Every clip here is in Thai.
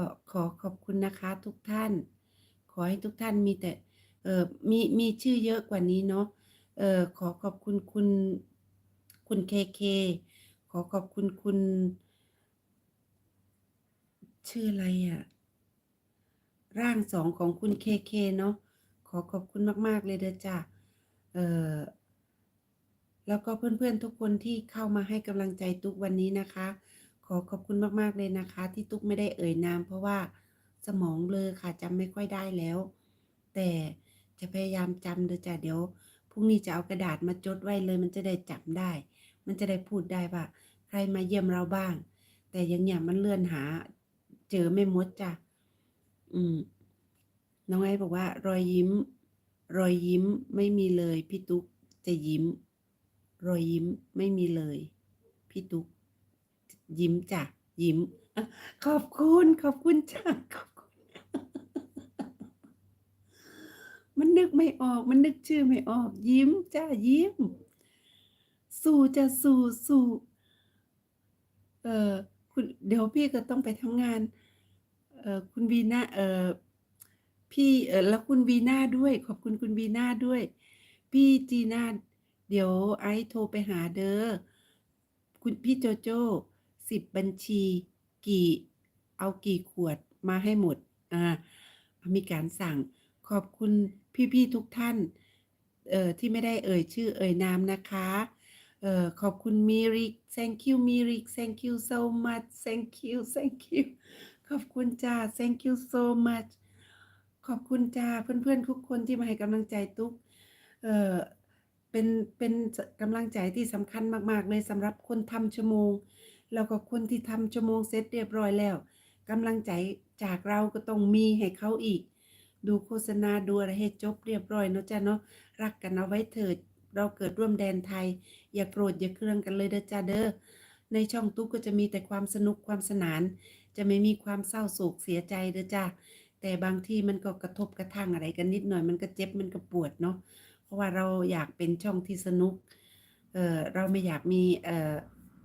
ก็ขอขอบคุณนะคะทุกท่าน ขอให้ทุกท่านมีแต่เออมีมีชื่อเยอะกว่านี้เนาะเออขอขอบคุณคุณคุณเคเคขอขอบคุณคุณ ชื่ออะไรอะร่าง2ของคุณเคเคเนาะขอขอบคุณมาก ๆ เลยเด้อจ้ะเออแล้วก็เพื่อน ๆ ทุกคนที่เข้ามาให้กำลังใจตุ๊กวันนี้นะคะ อขอบคุณมากๆเลยนะคะ ที่ตุ๊กไม่ได้เอ่ยนาม เพราะว่าสมองเบลอค่ะจำไม่ค่อยได้แล้ว แต่จะพยายามจำเด้อจ้ะเดี๋ยวพรุ่งนี้จะเอากระดาษมาจดไว้เลย มันจะได้จำได้ มันจะได้พูดได้ว่าใครมาเยี่ยมเราบ้าง แต่อย่างเงี้ยมันเลื่อนหา เจอไม่มดจ้ะอืมน้องไอซ์บอกว่า รอยยิ้ม รอยยิ้มไม่มีเลย พี่ตุ๊กจะยิ้ม รอยยิ้มไม่มีเลย พี่ตุ๊ก ยิ้มจ้ะยิ้ม ขอบคุณ ขอบคุณจ้ะขอบคุณ มันนึกไม่ออก มันนึกชื่อไม่ออก ยิ้มจ้ะยิ้ม สู้จ้ะสู้ๆเอ่อคุณเดี๋ยวพี่ก็ต้องไปทำงาน เออคุณวีนาเออพี่เออแล้วคุณวีนาด้วย ขอบคุณคุณวีนาด้วย พี่จีน่าเดี๋ยวไอซ์โทรไปหาเด้อคุณพี่โจโจ้ 10บัญชี กี่ เอากี่ขวดมาให้หมดอามีการสั่งขอบคุณพี่ๆทุกท่าน เอ่อ ที่ไม่ได้เอ่ยชื่อเอ่ยนามนะคะ เอ่อ ขอบคุณมิริก Thank you มิริก Thank you so much Thank you Thank you ขอบคุณจ้ะ Thank you so much ขอบคุณจ้ะเพื่อนๆทุกคนที่มาให้กำลังใจตุ๊ก เอ่อ เป็น เป็นกำลังใจที่สำคัญมากๆเลยสำหรับคนทำชั่วโมง แล้วก็คนที่ทำชั่วโมงเสร็จเรียบร้อยแล้วกำลังใจจากเราก็ต้องมีให้เขาอีก ดูโฆษณาดูอะไรให้จบเรียบร้อยเนาะจ้ะเนาะรักกันเอาไว้เถิด เราเกิดร่วมแดนไทย อย่าโกรธอย่าเครื่องกันเลยเด้อจ้ะเด้อในช่องตุ๊กก็จะมีแต่ความสนุกความสนาน จะไม่มีความเศร้าโศกเสียใจเด้อจ้ะแต่บางที่มันก็กระทบกระทั่งอะไรกันนิดหน่อยมันก็เจ็บมันก็ปวดเนาะเพราะว่าเราอยากเป็นช่องที่สนุกเออเราไม่อยากมีเออ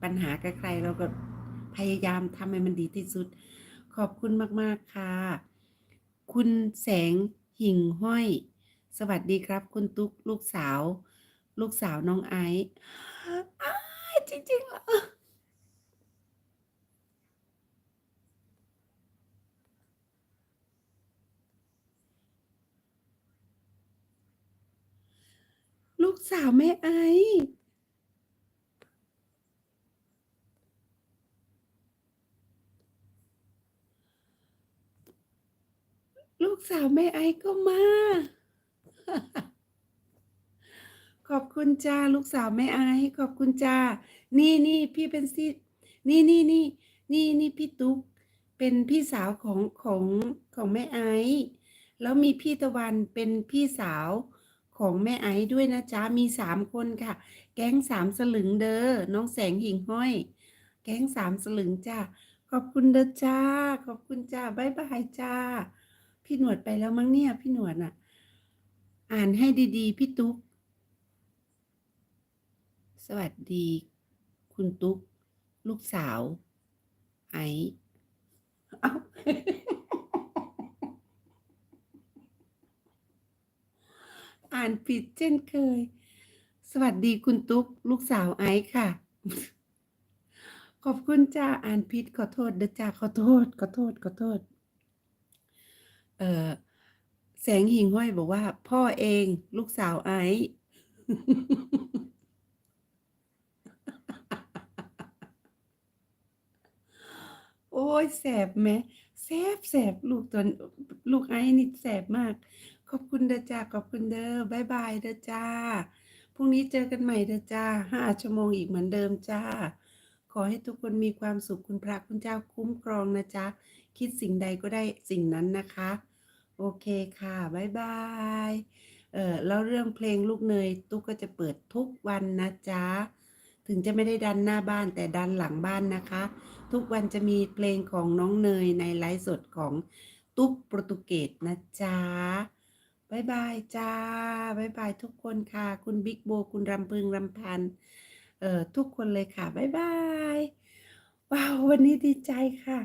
ปัญหากับใครเราก็พยายามทำให้มันดีที่สุด ขอบคุณมาก ๆ ค่ะ คุณแสงหิ่งห้อย สวัสดีครับ คุณตุ๊กลูกสาว ลูกสาวน้องไอซ์อ้ายจริงๆเหรอ?ลูกสาวแม่ไอ ลูกสาวแม่ไอซ์ก็มา ขอบคุณจ้ะลูกสาวแม่ไอซ์ขอบคุณจ้ะนี่ๆพี่เป็นซี่นี่ๆๆนี่ๆพี่ตุ๊กเป็นพี่สาวของของของแม่ไอซ์แล้วมีพี่ตะวันเป็นพี่สาวของแม่ไอซ์ด้วยนะจ๊ะมี3คนค่ะ แก๊ง3สลึงเด้อน้องแสงหิ่งห้อย แก๊ง3สลึงจ้ะขอบคุณเด้อจ้ะขอบคุณจ้ะบ๊ายบายจ้ะ พี่หนวดไปแล้วมั้งเนี่ย พี่หนวดน่ะ อ่านให้ดีๆ พี่ตุ๊ก สวัสดี คุณตุ๊ก ลูกสาว ไอซ์อ้าวอ่านผิดเช่นเคย สวัสดีคุณตุ๊ก ลูกสาวไอซ์ค่ะ ขอบคุณจ้ะอ่านผิดขอโทษเด้อจ้ะขอโทษ ขอโทษ ขอโทษ เออแสงหิ่งห้อยบอกว่า พ่อเองลูกสาวไอซ์โอ๊ยแสบไหมแซ่บลูกตอนลูกไอซ์นี่แสบมาก ขอบคุณเด้อจ้ะขอบคุณเด้อบายบายเด้อจ้ะพรุ่งนี้เจอกันใหม่เด้อจ้ะ5ชั่วโมงอีกเหมือนเดิมจ้ะขอให้ทุกคนมีความสุขคุณพระคุณเจ้าคุ้มครองนะจ๊ะคิดสิ่งใดก็ได้สิ่งนั้นนะคะ โอเคค่ะบ๊ายบายเออแล้วเรื่องเพลงลูกเนยตุ๊กก็จะเปิดทุกวันนะจ๊ะ ถึงจะไม่ได้ดันหน้าบ้านแต่ดันหลังบ้านนะคะ ทุกวันจะมีเพลงของน้องเนยในไลฟ์สดของตุ๊กโปรตุเกสนะจ๊ะบายบายจ้ะบ๊ายบายทุกคนค่ะ คุณบิ๊กโบ คุณรำพึงรำพัน เอ่อทุกคนเลยค่ะบายบายว้าววันนี้ดีใจค่ะ